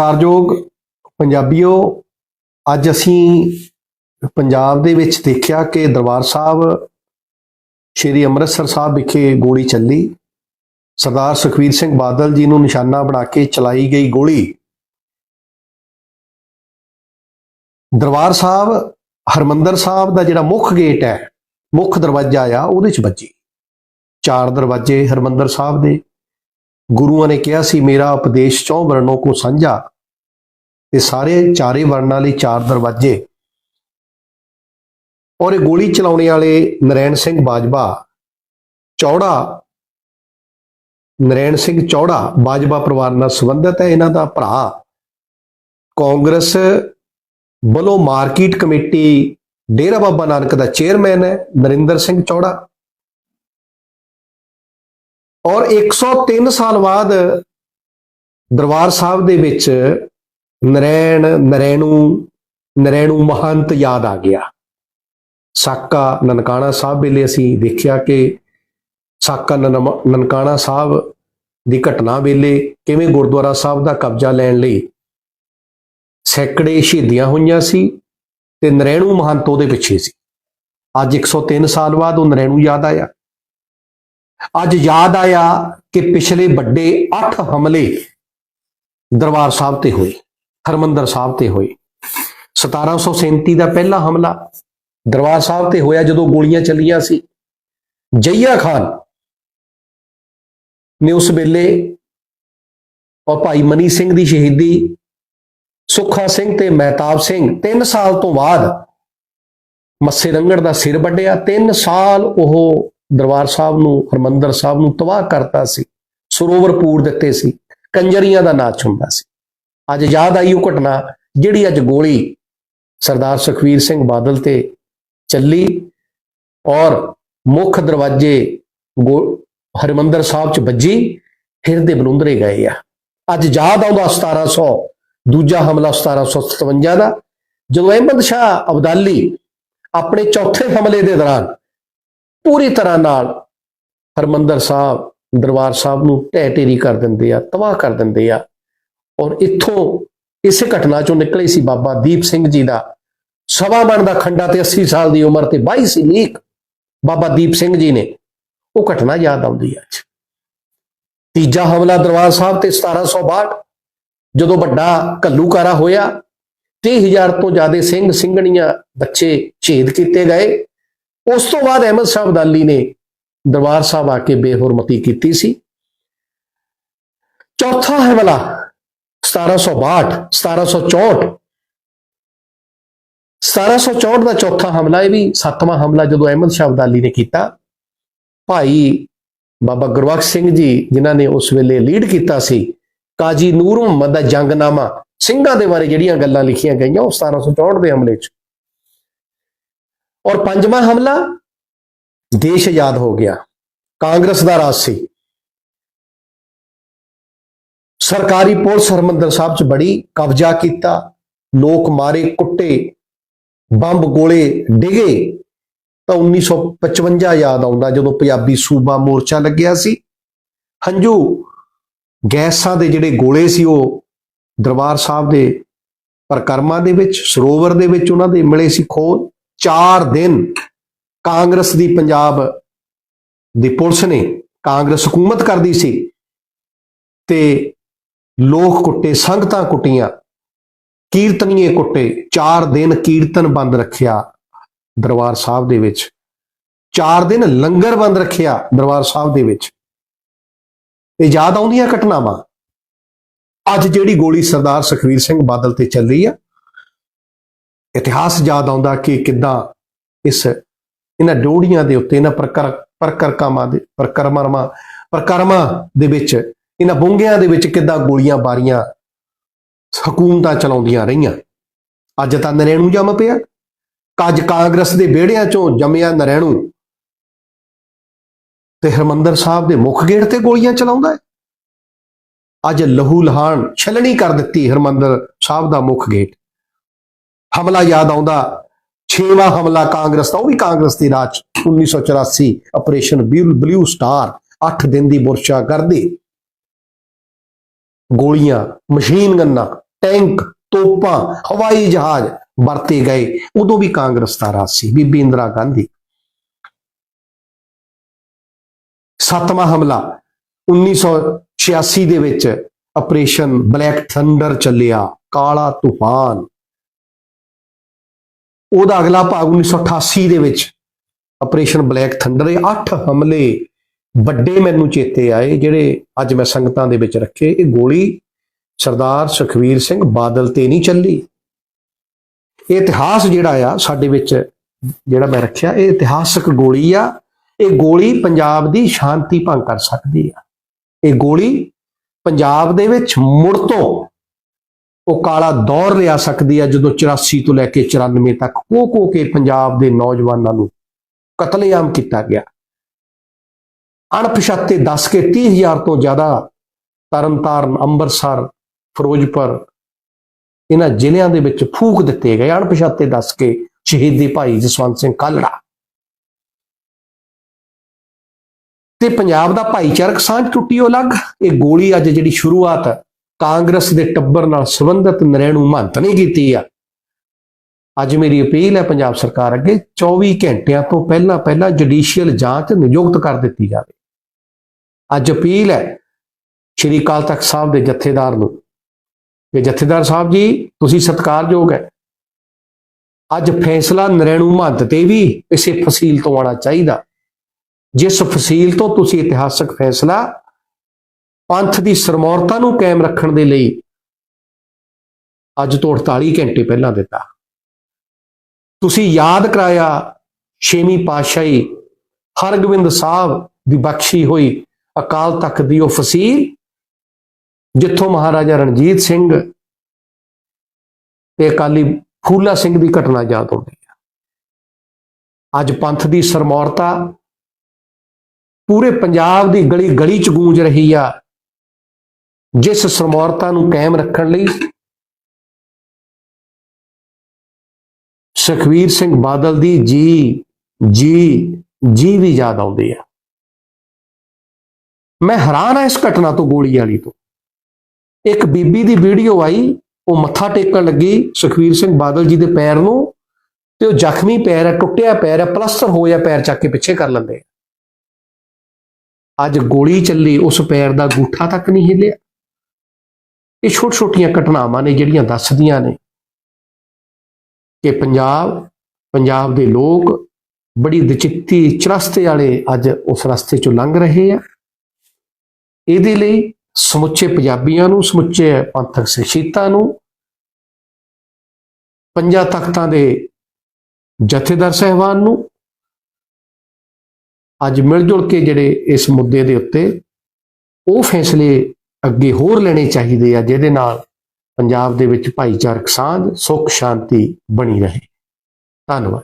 ਸਤਿਕਾਰਯੋਗ ਪੰਜਾਬੀਓ, ਅੱਜ ਅਸੀਂ ਪੰਜਾਬ ਦੇ ਵਿੱਚ ਦੇਖਿਆ ਕਿ ਦਰਬਾਰ ਸਾਹਿਬ ਸ਼੍ਰੀ ਅੰਮ੍ਰਿਤਸਰ ਸਾਹਿਬ ਵਿਖੇ ਗੋਲੀ ਚੱਲੀ। ਸਰਦਾਰ ਸੁਖਵੀਰ ਸਿੰਘ ਬਾਦਲ ਜੀ ਨੂੰ ਨਿਸ਼ਾਨਾ ਬਣਾ ਕੇ ਚਲਾਈ ਗਈ ਗੋਲੀ। ਦਰਬਾਰ ਸਾਹਿਬ, ਹਰਮੰਦਰ ਸਾਹਿਬ ਦਾ ਜਿਹੜਾ ਮੁੱਖ ਗੇਟ ਹੈ, ਮੁੱਖ ਦਰਵਾਜ਼ਾ ਆ, ਉਹਦੇ ਚ ਵੱਜੀ। ਚਾਰ ਦਰਵਾਜ਼ੇ ਹਰਮੰਦਰ ਸਾਹਿਬ ਦੇ। ਗੁਰੂਆਂ ਨੇ ਕਿਹਾ ਸੀ, ਮੇਰਾ ਉਪਦੇਸ਼ ਚੌਂ ਵਰਣੋਂ ਕੋ ਸਾਂਝਾ ਤੇ ਸਾਰੇ ਚਾਰੇ ਵਰਣਾਂ ਲਈ ਚਾਰ ਦਰਵਾਜ਼ੇ। ਔਰ ਇਹ ਗੋਲੀ ਚਲਾਉਣ ਵਾਲੇ ਨਰੈਣ ਸਿੰਘ ਬਾਜਵਾ ਚੌੜਾ, ਨਰੈਣ ਸਿੰਘ ਚੌੜਾ ਬਾਜਵਾ ਪਰਿਵਾਰ ਨਾਲ ਸੰਬੰਧਿਤ ਹੈ, ਇਹਨਾਂ ਦਾ ਭਰਾ। ਕਾਂਗਰਸ ਵੱਲੋਂ ਮਾਰਕੀਟ ਕਮੇਟੀ ਡੇਰਾ ਬਾਬਾ ਨਾਨਕ ਦਾ ਚੇਅਰਮੈਨ ਹੈ, ਨਰਿੰਦਰ ਸਿੰਘ ਚੌੜਾ। ਔਰ 103 ਸਾਲ ਬਾਅਦ ਦਰਬਾਰ ਸਾਹਿਬ ਦੇ ਵਿੱਚ ਨਰੈਣ, ਨਰੈਣੂ ਨਰੈਣੂ ਮਹੰਤ ਯਾਦ ਆ ਗਿਆ। ਸਾਕਾ ਨਨਕਾਣਾ ਸਾਹਿਬ ਵੇਲੇ ਅਸੀਂ ਦੇਖਿਆ ਕਿ ਸਾਕਾ ਨਨਮ- ਨਨਕਾਣਾ ਸਾਹਿਬ ਦੀ ਘਟਨਾ ਵੇਲੇ ਕਿਵੇਂ ਗੁਰਦੁਆਰਾ ਸਾਹਿਬ ਦਾ ਕਬਜ਼ਾ ਲੈਣ ਲਈ ਸੈਂਕੜੇ ਸ਼ਹੀਦੀਆਂ ਹੋਈਆਂ ਸੀ ਤੇ ਨਰੈਣੂ ਮਹੰਤ ਉਹਦੇ ਪਿੱਛੇ ਸੀ। ਅੱਜ 103 ਸਾਲ ਬਾਅਦ ਉਹ ਨਰੈਣੂ ਯਾਦ ਆਇਆ। ਅੱਜ ਯਾਦ ਆਇਆ ਕਿ ਪਿਛਲੇ ਵੱਡੇ 8 ਹਮਲੇ ਦਰਬਾਰ ਸਾਹਿਬ ਤੇ ਹੋਏ, ਹਰਮੰਦਰ ਸਾਹਿਬ ਤੇ ਹੋਏ। 1737 ਦਾ ਪਹਿਲਾ ਹਮਲਾ ਦਰਬਾਰ ਸਾਹਿਬ ਤੇ ਹੋਇਆ ਜਦੋਂ ਗੋਲੀਆਂ ਚੱਲੀਆਂ ਸੀ। ਜਈਆ ਖਾਨ ਨੇ ਉਸ ਵੇਲੇ ਔਰ ਭਾਈ ਮਨੀ ਸਿੰਘ ਦੀ ਸ਼ਹੀਦੀ, ਸੁੱਖਾ ਸਿੰਘ ਤੇ ਮਹਿਤਾਬ ਸਿੰਘ 3 ਸਾਲ ਤੋਂ ਬਾਅਦ ਮੱਸੇ ਰੰਗੜ ਦਾ ਸਿਰ ਵੱਢਿਆ 3 ਸਾਲ ਉਹ ਦਰਬਾਰ ਸਾਹਿਬ ਨੂੰ, ਹਰਮੰਦਰ ਸਾਹਿਬ ਨੂੰ ਤਬਾਹ ਕਰਤਾ ਸੀ। ਸਰੋਵਰ ਪੂਰ ਦਿੱਤੇ ਸੀ। ਕੰਜਰੀਆਂ ਦਾ ਨਾਚ ਹੁੰਦਾ ਸੀ। ਅੱਜ ਯਾਦ ਆਈ ਉਹ ਘਟਨਾ ਜਿਹੜੀ ਅੱਜ ਗੋਲੀ ਸਰਦਾਰ ਸੁਖਵੀਰ ਸਿੰਘ ਬਾਦਲ ਤੇ ਚੱਲੀ ਔਰ ਮੁੱਖ ਦਰਵਾਜ਼ੇ ਗੋ- ਹਰਿਮੰਦਰ ਸਾਹਿਬ ਚ ਵੱਜੀ, ਹਿਰਦੇ ਬਲੁੰਦਰੇ ਗਏ ਆ। ਅੱਜ ਯਾਦ ਆਉਂਦਾ 1700 ਦੂਜਾ ਹਮਲਾ 1757 ਦਾ। ਜਦੋਂ ਅਹਿਮਦ ਸ਼ਾਹ ਅਬਦਾਲੀ ਆਪਣੇ ਚੌਥੇ ਹਮਲੇ ਦੇ ਦੌਰਾਨ ਪੂਰੀ ਤਰ੍ਹਾਂ ਨਾਲ ਹਰਮੰਦਰ ਸਾਹਿਬ, ਦਰਬਾਰ ਸਾਹਿਬ ਨੂੰ ਢਹਿ ਢੇਰੀ ਕਰ ਦਿੰਦੇ ਆ, ਤਬਾਹ ਕਰ ਦਿੰਦੇ ਆ। ਔਰ ਇੱਥੋਂ ਇਸੇ ਘਟਨਾ ਚੋਂ ਨਿਕਲੇ ਸੀ ਬਾਬਾ ਦੀਪ ਸਿੰਘ ਜੀ ਦਾ। ਸਵਾ ਮਣ ਦਾ ਖੰਡਾ ਤੇ 80 ਸਾਲ ਦੀ ਉਮਰ ਤੇ 22 ਸੀ ਲੀਕ ਬਾਬਾ ਦੀਪ ਸਿੰਘ ਜੀ ਨੇ। ਉਹ ਘਟਨਾ ਯਾਦ ਆਉਂਦੀ ਹੈ ਅੱਜ। ਤੀਜਾ ਹਮਲਾ ਦਰਬਾਰ ਸਾਹਿਬ ਤੇ 1762 ਜਦੋਂ ਵੱਡਾ ਘੱਲੂਕਾਰਾ ਹੋਇਆ 30000 ਤੋਂ ਜ਼ਿਆਦਾ ਸਿੰਘ ਸਿੰਘਣੀਆਂ ਬੱਚੇ ਛੇਦ ਕੀਤੇ ਗਏ। ਉਸ ਤੋਂ ਬਾਅਦ ਅਹਿਮਦ ਸ਼ਾਹ ਅਬਦਾਲੀ ਨੇ ਦਰਬਾਰ ਸਾਹਿਬ ਆ ਕੇ ਬੇਹੁਰਮਤੀ ਕੀਤੀ ਸੀ। ਚੌਥਾ ਹਮਲਾ 1762 1764 1764 ਦਾ ਚੌਥਾ ਹਮਲਾ, ਇਹ ਵੀ ਸੱਤਵਾਂ ਹਮਲਾ ਜਦੋਂ ਅਹਿਮਦ ਸ਼ਾਹ ਅਬਦਾਲੀ ਨੇ ਕੀਤਾ। ਭਾਈ ਬਾਬਾ ਗੁਰਬਖਸ਼ ਸਿੰਘ ਜੀ, ਜਿਨ੍ਹਾਂ ਨੇ ਉਸ ਵੇਲੇ ਲੀਡ ਕੀਤਾ ਸੀ, ਕਾਜੀ ਨੂਰ ਮੁਹੰਮਦ ਦਾ ਜੰਗਨਾਮਾ ਸਿੰਘਾਂ ਦੇ ਬਾਰੇ ਜਿਹੜੀਆਂ ਗੱਲਾਂ ਲਿਖੀਆਂ ਗਈਆਂ, ਉਹ 1764 ਦੇ ਹਮਲੇ 'ਚ। ਔਰ ਪੰਜਵਾਂ ਹਮਲਾ ਦੇਸ਼ ਆਜ਼ਾਦ ਹੋ ਗਿਆ, ਕਾਂਗਰਸ ਦਾ ਰਾਜ ਸੀ। ਸਰਕਾਰੀ ਪੁਲਿਸ ਹਰਮੰਦਰ ਸਾਹਿਬ 'ਚ ਬੜੀ ਕਬਜ਼ਾ ਕੀਤਾ, ਲੋਕ ਮਾਰੇ, ਕੁੱਟੇ, ਬੰਬ ਗੋਲੇ ਡਿਗੇ। ਤਾਂ 1955 ਯਾਦ ਆਉਂਦਾ ਜਦੋਂ ਪੰਜਾਬੀ ਸੂਬਾ ਮੋਰਚਾ ਲੱਗਿਆ ਸੀ। ਹੰਝੂ ਗੈਸਾਂ ਦੇ ਜਿਹੜੇ ਗੋਲੇ ਸੀ ਉਹ ਦਰਬਾਰ ਸਾਹਿਬ ਦੇ ਪ੍ਰਕਰਮਾਂ ਦੇ ਵਿੱਚ, ਸਰੋਵਰ ਦੇ ਵਿੱਚ ਉਹਨਾਂ ਦੇ ਮਿਲੇ ਸੀ ਖੋਲ। 4 ਦਿਨ ਕਾਂਗਰਸ ਦੀ ਪੰਜਾਬ ਦੀ ਪੁਲਿਸ ਨੇ ਕਾਂਗਰਸ ਹਕੂਮਤ ਕਰਦੀ ਸੀ ਤੇ ਲੋਕ ਕੁੱਟੇ, ਸੰਗਤਾਂ ਕੁੱਟੀਆਂ, ਕੀਰਤਨੀਏ ਕੁੱਟੇ 4 ਦਿਨ ਕੀਰਤਨ ਬੰਦ ਰੱਖਿਆ ਦਰਬਾਰ ਸਾਹਿਬ ਦੇ ਵਿੱਚ। 4 ਦਿਨ ਲੰਗਰ ਬੰਦ ਰੱਖਿਆ ਦਰਬਾਰ ਸਾਹਿਬ ਦੇ ਵਿੱਚ। ਇਹ ਯਾਦ ਆਉਂਦੀਆਂ ਘਟਨਾਵਾਂ? ਅੱਜ ਜਿਹੜੀ ਗੋਲੀ ਸਰਦਾਰ ਸੁਖਵੀਰ ਸਿੰਘ ਬਾਦਲ ਤੇ ਚੱਲੀ ਆ ਇਤਿਹਾਸ ਯਾਦ ਆਉਂਦਾ ਕਿ ਕਿੱਦਾਂ ਇਸ ਇਹਨਾਂ ਡੋੜੀਆਂ ਦੇ ਉੱਤੇ, ਇਹਨਾਂ ਪ੍ਰਕਰ ਪ੍ਰਕਰਮਾਂ ਦੇ, ਪ੍ਰਕਰਮਾਂ ਪ੍ਰਕਰਮਾਂ ਦੇ ਵਿੱਚ, ਇਹਨਾਂ ਬੁੰਗਿਆਂ ਦੇ ਵਿੱਚ ਕਿੱਦਾਂ ਗੋਲੀਆਂ ਬਾਰੀਆਂ ਹਕੂਮਤਾਂ ਚਲਾਉਂਦੀਆਂ ਰਹੀਆਂ। ਅੱਜ ਤਾਂ ਨਰੇਣੂ ਜੰਮ ਪਿਆ। ਕੱਜ ਕਾਂਗਰਸ ਦੇ ਵਿਹੜਿਆਂ ਚੋਂ ਜੰਮਿਆ ਨਰੈਣੂ। ਤੇ ਹਰਮੰਦਰ ਸਾਹਿਬ ਦੇ ਮੁੱਖ ਗੇਟ ਤੇ ਗੋਲੀਆਂ ਚਲਾਉਂਦਾ ਹੈ। ਅੱਜ ਲਹੂ ਲਹਾਨ ਛਲਣੀ ਕਰ ਦਿੱਤੀ ਹਰਮੰਦਰ ਸਾਹਿਬ ਦਾ ਮੁੱਖ ਗੇਟ। ਹਮਲਾ ਯਾਦ ਆਉਂਦਾ, ਛੇਵਾਂ ਹਮਲਾ ਕਾਂਗਰਸ ਦਾ, ਉਹ ਵੀ ਕਾਂਗਰਸ ਦੀ ਰਾਜ 1984 ਆਪਰੇਸ਼ਨ ਬਲੂ ਸਟਾਰ 8 ਦਿਨ ਦੀ ਬੁਰਸ਼ਾ ਕਰਦੇ। ਗੋਲੀਆਂ, ਮਸ਼ੀਨ ਗੰਨਾ, ਟੈਂਕ, ਤੋਪਾਂ, ਹਵਾਈ ਜਹਾਜ਼ ਵਰਤੇ ਗਏ। ਉਦੋਂ ਵੀ ਕਾਂਗਰਸ ਦਾ ਰਾਜ ਸੀ, ਬੀਬੀ ਇੰਦਰਾ ਗਾਂਧੀ। ਸੱਤਵਾਂ ਹਮਲਾ 1986 ਦੇ ਵਿੱਚ ਆਪਰੇਸ਼ਨ ਬਲੈਕ ਥੰਡਰ ਚੱਲਿਆ, ਕਾਲਾ ਤੂਫਾਨ। ਉਹਦਾ ਅਗਲਾ ਭਾਗ 1988 ਦੇ ਵਿੱਚ ਆਪਰੇਸ਼ਨ ਬਲੈਕ ਥੰਡਰ ਇਹ 8 ਹਮਲੇ ਵੱਡੇ ਮੈਨੂੰ ਚੇਤੇ ਆਏ, ਜਿਹੜੇ ਅੱਜ ਮੈਂ ਸੰਗਤਾਂ ਦੇ ਵਿੱਚ ਰੱਖੇ। ਇਹ ਗੋਲੀ ਸਰਦਾਰ ਸੁਖਵੀਰ ਸਿੰਘ ਬਾਦਲ ਤੇ ਨਹੀਂ ਚੱਲੀ। ਇਹ ਇਤਿਹਾਸ ਜਿਹੜਾ ਆ, ਸਾਡੇ ਵਿੱਚ ਜਿਹੜਾ ਮੈਂ ਰੱਖਿਆ, ਇਹ ਇਤਿਹਾਸਕ ਗੋਲੀ ਆ। ਇਹ ਗੋਲੀ ਪੰਜਾਬ ਦੀ ਸ਼ਾਂਤੀ ਭੰਗ ਕਰ ਸਕਦੀ ਆ। ਇਹ ਗੋਲੀ ਪੰਜਾਬ ਦੇ ਵਿੱਚ ਮੁੜ ਤੋਂ ਉਹ ਕਾਲਾ ਦੌਰ ਲਿਆ ਸਕਦੀ ਹੈ ਜਦੋਂ 84 ਤੋਂ ਲੈ ਕੇ 94 ਤੱਕ ਕੋ ਕੋ ਕੇ ਪੰਜਾਬ ਦੇ ਨੌਜਵਾਨਾਂ ਨੂੰ ਕਤਲੇਆਮ ਕੀਤਾ ਗਿਆ। ਅਣਪਛਾਤੇ ਦੱਸ ਕੇ 30000 ਤੋਂ ਜ਼ਿਆਦਾ ਤਰਨਤਾਰਨ, ਅੰਮ੍ਰਿਤਸਰ, ਫਿਰੋਜ਼ਪੁਰ ਇਹਨਾਂ ਜ਼ਿਲ੍ਹਿਆਂ ਦੇ ਵਿੱਚ ਫੂਕ ਦਿੱਤੇ ਗਏ। ਅਣਪਛਾਤੇ ਦੱਸ ਕੇ ਸ਼ਹੀਦੀ ਭਾਈ ਜਸਵੰਤ ਸਿੰਘ ਕਾਲੜਾ। ਤੇ ਪੰਜਾਬ ਦਾ ਭਾਈਚਾਰਕ ਸਾਂਝ ਟੁੱਟੀ ਉਹ ਅਲੱਗ। ਇਹ ਗੋਲੀ ਅੱਜ ਜਿਹੜੀ ਸ਼ੁਰੂਆਤ ਕਾਂਗਰਸ ਦੇ ਟੱਬਰ ਨਾਲ ਸੰਬੰਧਿਤ ਨਰੈਣੂ ਮਹੰਤ ਨਹੀਂ ਕੀਤੀ ਆ। ਅੱਜ ਮੇਰੀ ਅਪੀਲ ਹੈ ਪੰਜਾਬ ਸਰਕਾਰ ਅੱਗੇ 24 ਘੰਟਿਆਂ ਤੋਂ ਪਹਿਲਾਂ ਪਹਿਲਾਂ ਜੁਡੀਸ਼ੀਅਲ ਜਾਂਚ ਨਿਯੁਕਤ ਕਰ ਦਿੱਤੀ ਜਾਵੇ। ਅੱਜ ਅਪੀਲ ਹੈ ਸ਼੍ਰੀ ਅਕਾਲ ਤਖਤ ਸਾਹਿਬ ਦੇ ਜਥੇਦਾਰ ਨੂੰ ਕਿ ਜਥੇਦਾਰ ਸਾਹਿਬ ਜੀ, ਤੁਸੀਂ ਸਤਿਕਾਰਯੋਗ ਹੈ। ਅੱਜ ਫੈਸਲਾ ਨਰੈਣੂ ਮਹੰਤ ਤੇ ਵੀ ਇਸੇ ਫਸੀਲ ਤੋਂ ਆਉਣਾ ਚਾਹੀਦਾ। ਜਿਸ ਫਸੀਲ ਤੋਂ ਤੁਸੀਂ ਇਤਿਹਾਸਕ ਫੈਸਲਾ ਪੰਥ ਦੀ ਸਰਮੌਰਤਾ ਨੂੰ ਕਾਇਮ ਰੱਖਣ ਦੇ ਲਈ ਅੱਜ ਤੋਂ 48 ਘੰਟੇ ਪਹਿਲਾਂ ਦਿੱਤਾ। ਤੁਸੀਂ ਯਾਦ ਕਰਾਇਆ, ਛੇਵੀਂ ਪਾਤਸ਼ਾਹੀ ਹਰਗੋਬਿੰਦ ਸਾਹਿਬ ਦੀ ਬਖਸ਼ੀ ਹੋਈ ਅਕਾਲ ਤਖਤ ਦੀ ਉਹ ਫਸੀਲ, ਜਿੱਥੋਂ ਮਹਾਰਾਜਾ ਰਣਜੀਤ ਸਿੰਘ ਤੇ ਅਕਾਲੀ ਫੂਲਾ ਸਿੰਘ ਦੀ ਘਟਨਾ ਯਾਦ ਆਉਂਦੀ ਹੈ। ਅੱਜ ਪੰਥ ਦੀ ਸਰਮੌਰਤਾ ਪੂਰੇ ਪੰਜਾਬ ਦੀ ਗਲੀ ਗਲੀ ਚ ਗੂੰਜ ਰਹੀ ਆ। ਜਿਸ ਸਰਮੌਰਤਾ ਨੂੰ ਕਾਇਮ ਰੱਖਣ ਲਈ ਸੁਖਵੀਰ ਸਿੰਘ ਬਾਦਲ ਦੀ ਜੀ ਜੀ ਜੀ ਵੀ ਯਾਦ ਆਉਂਦੀ ਆ। ਮੈਂ ਹੈਰਾਨ ਆ ਇਸ ਘਟਨਾ ਤੋਂ ਗੋਲੀ ਵਾਲੀ ਤੋਂ। ਇੱਕ ਬੀਬੀ ਦੀ ਵੀਡੀਓ ਆਈ, ਉਹ ਮੱਥਾ ਟੇਕਣ ਲੱਗੀ ਸੁਖਵੀਰ ਸਿੰਘ ਬਾਦਲ ਜੀ ਦੇ ਪੈਰ ਨੂੰ ਤੇ ਉਹ ਜ਼ਖਮੀ ਪੈਰ ਹੈ ਟੁੱਟਿਆ ਪੈਰ ਹੈ ਪਲਸਟਰ ਹੋਇਆ ਪੈਰ ਚੱਕ ਕੇ ਪਿੱਛੇ ਕਰ ਲੈਂਦੇ ਅੱਜ ਗੋਲੀ ਚੱਲੀ, ਉਸ ਪੈਰ ਦਾ ਗੂਠਾ ਤੱਕ ਨਹੀਂ ਹਿੱਲਿਆ। ਇਹ ਛੋਟ ਛੋਟੀਆਂ ਘਟਨਾਵਾਂ ਨੇ ਜਿਹੜੀਆਂ ਦੱਸਦੀਆਂ ਨੇ ਕਿ ਪੰਜਾਬ ਪੰਜਾਬ ਦੇ ਲੋਕ ਬੜੀ ਦਚਿੱਤੀ ਚਰਸਤੇ ਵਾਲੇ ਅੱਜ ਉਸ ਰਸਤੇ ਚੋਂ ਲੰਘ ਰਹੇ ਆ। ਇਹਦੇ ਲਈ ਸਮੁੱਚੇ ਪੰਜਾਬੀਆਂ ਨੂੰ, ਸਮੁੱਚੇ ਪੰਥਕ ਸ਼ਖਸੀਅਤਾਂ ਨੂੰ, ਪੰਜਾਂ ਤਖਤਾਂ ਦੇ ਜਥੇਦਾਰ ਸਹਿਬਾਨ ਨੂੰ ਅੱਜ ਮਿਲ ਜੁਲ ਕੇ ਜਿਹੜੇ ਇਸ ਮੁੱਦੇ ਦੇ ਉੱਤੇ ਉਹ ਫੈਸਲੇ ਅੱਗੇ ਹੋਰ ਲੈਣੇ ਚਾਹੀਦੇ ਆ, ਜਿਹਦੇ ਨਾਲ ਪੰਜਾਬ ਦੇ ਵਿੱਚ ਭਾਈਚਾਰਕ ਸਾਂਝ, ਸੁੱਖ, ਸ਼ਾਂਤੀ ਬਣੀ ਰਹੇ। ਧੰਨਵਾਦ।